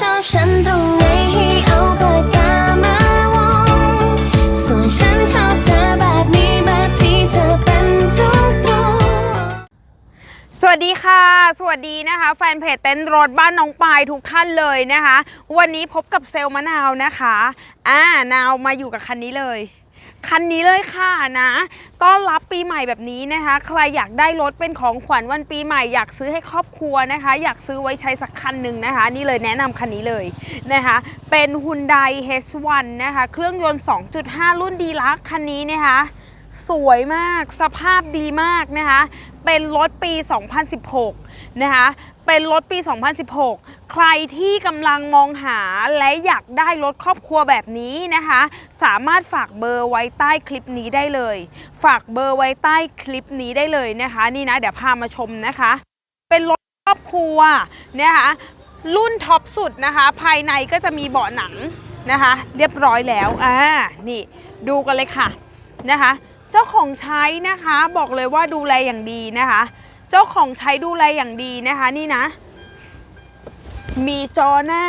ชอบฉันตรงไหนให้เอาปากกามาวง ส่วนฉันชอบเธอแบบนี้แบบที่เธอเป็นทุกตรงสวัสดีค่ะ สวัสดีนะคะ แฟนเพจเต็นท์รถบ้านน้องปายทุกท่านเลยนะคะ วันนี้พบกับเซลล์มะนาวนะคะ อ่านาวมาอยู่กับคันนี้เลย คันนี้เลยค่ะนะต้อนรับปีใหม่แบบนี้นะคะ ใครอยากได้รถเป็นของขวัญวันปีใหม่อยากซื้อให้ครอบครัวนะคะ อยากซื้อไว้ใช้สักคันหนึ่งนะคะ นี่เลยแนะนำคันนี้เลยนะคะ เป็น Hyundai H1 นะคะ เครื่องยนต์ 2.5 รุ่นดีลักคันนี้นะคะ สวยมาก สภาพดีมากนะคะ เป็นรถปี 2016 นะคะ เป็นรถปี 2016 ใครที่กำลังมองหาและอยากได้รถครอบครัวแบบนี้นะคะ สามารถฝากเบอร์ไว้ใต้คลิปนี้ได้เลย ฝากเบอร์ไว้ใต้คลิปนี้ได้เลยนะคะ นี่นะเดี๋ยวพามาชมนะคะ เป็นรถครอบครัวนะคะรุ่นท็อปสุดนะคะ ภายในก็จะมีเบาะหนังนะคะ เรียบร้อยแล้วอ่านี่ดูกันเลยค่ะนะคะ เจ้าของใช้นะคะบอกเลยว่าดูแลอย่างดีนะคะ เจ้าของใช้ดูแลอย่างดีนะคะนี่นะ มีจอหน้า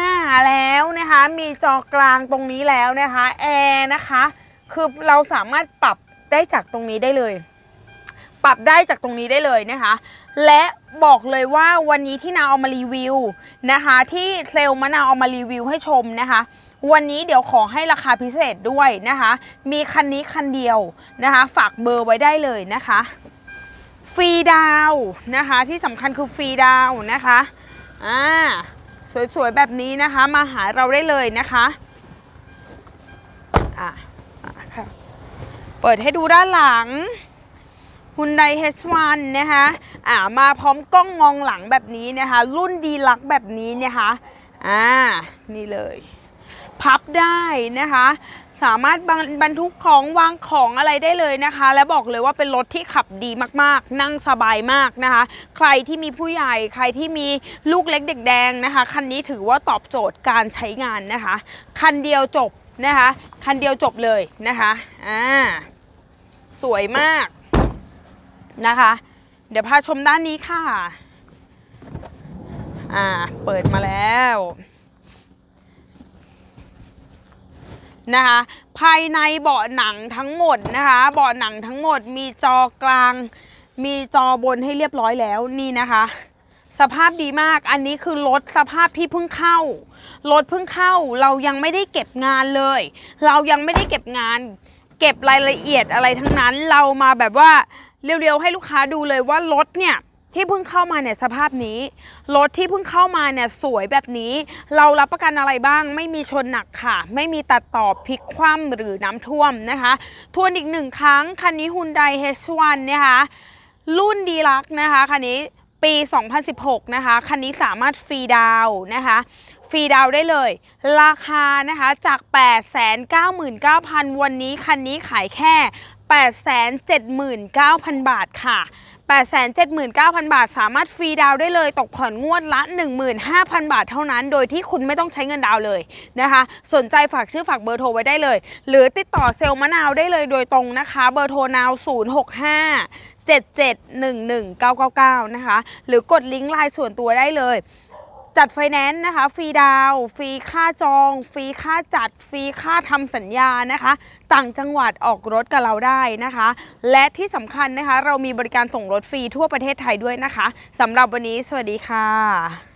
แล้วนะคะ มีจอกลางตรงนี้แล้วนะคะแอร์นะคะคือเราสามารถปรับได้จากตรงนี้ได้เลยปรับได้จากตรงนี้ได้เลยนะคะ และบอกเลยว่าวันนี้ที่นาเอามารีวิวนะคะ ที่เซลล์มะนาวเอามารีวิวให้ชมนะคะ วันนี้เดี๋ยวขอให้ราคาพิเศษด้วยนะคะ มีคันนี้คันเดียวนะคะ ฝากเบอร์ไว้ได้เลยนะคะ ฟรีดาวนะคะ ที่สำคัญคือฟรีดาวนะคะอ่าสวยๆแบบนี้นะคะ มาหาเราได้เลยนะคะอะอะค่ะเปิดให้ดูด้านหลัง Hyundai H1 นะคะอ่ามาพร้อมกล้องมองหลังแบบนี้นะคะ รุ่นดีลักแบบนี้นะคะอ่านี่เลย พับได้นะคะ สามารถบรรบรรทุกของวางของอะไรได้เลยนะคะ และบอกเลยว่าเป็นรถที่ขับดีมากๆ นั่งสบายมากนะคะ ใครที่มีผู้ใหญ่ใครที่มีลูกเล็กเด็กแดงนะคะ คันนี้ถือว่าตอบโจทย์การใช้งานนะคะ คันเดียวจบนะคะ คันเดียวจบเลยนะคะอ่าสวยมากนะคะ เดี๋ยวพาชมด้านนี้ค่ะ อ่า เปิดมาแล้ว นะคะ ภายในเบาะหนังทั้งหมดนะคะ เบาะหนังทั้งหมดมีจอกลาง มีจอบนให้เรียบร้อยแล้วนี่นะคะ สภาพดีมากอันนี้คือรถสภาพที่เพิ่งเข้ารถเพิ่งเข้าเรายังไม่ได้เก็บงานเลย เรายังไม่ได้เก็บงาน เก็บรายละเอียดอะไรทั้งนั้นเรามาแบบว่าเร็วๆให้ลูกค้าดูเลยว่ารถเนี่ย ที่เพิ่งเข้ามาเนี่ยสภาพนี้ รถที่เพิ่งเข้ามาเนี่ยสวยแบบนี้ เรารับประกันอะไรบ้าง ไม่มีชนหนักค่ะ ไม่มีตัดต่อพลิกคว่ำหรือน้ำท่วมนะคะทวนอีกหนึ่งครั้ง คันนี้ Hyundai H1 นะคะรุ่นดีลักนะคะคันนี้ปี 2016 นะคะ คันนี้สามารถฟรีดาวนะคะฟรีดาวได้เลย ราคานะคะจาก 899,000 วันนี้ คันนี้ขายแค่ 879,000 บาทค่ะ 879,000 บาท สามารถฟรีดาวได้เลย ตกผ่อนงวดละ 15,000 บาทเท่านั้น โดยที่คุณไม่ต้องใช้เงินดาวเลยนะคะ สนใจฝากชื่อฝากเบอร์โทรไว้ได้เลย หรือติดต่อเซลล์มะนาวได้เลยโดยตรงนะคะ เบอร์โทรนาว 065 7711999 นะคะ หรือกดลิงก์ไลน์ส่วนตัวได้เลย จัดไฟแนนซ์นะคะ ฟรีดาว ฟรีค่าจอง ฟรีค่าจัด ฟรีค่าทำสัญญานะคะ ต่างจังหวัดออกรถกับเราได้นะคะ และที่สำคัญนะคะ เรามีบริการส่งรถฟรีทั่วประเทศไทยด้วยนะคะสำหรับวันนี้ สวัสดีค่ะ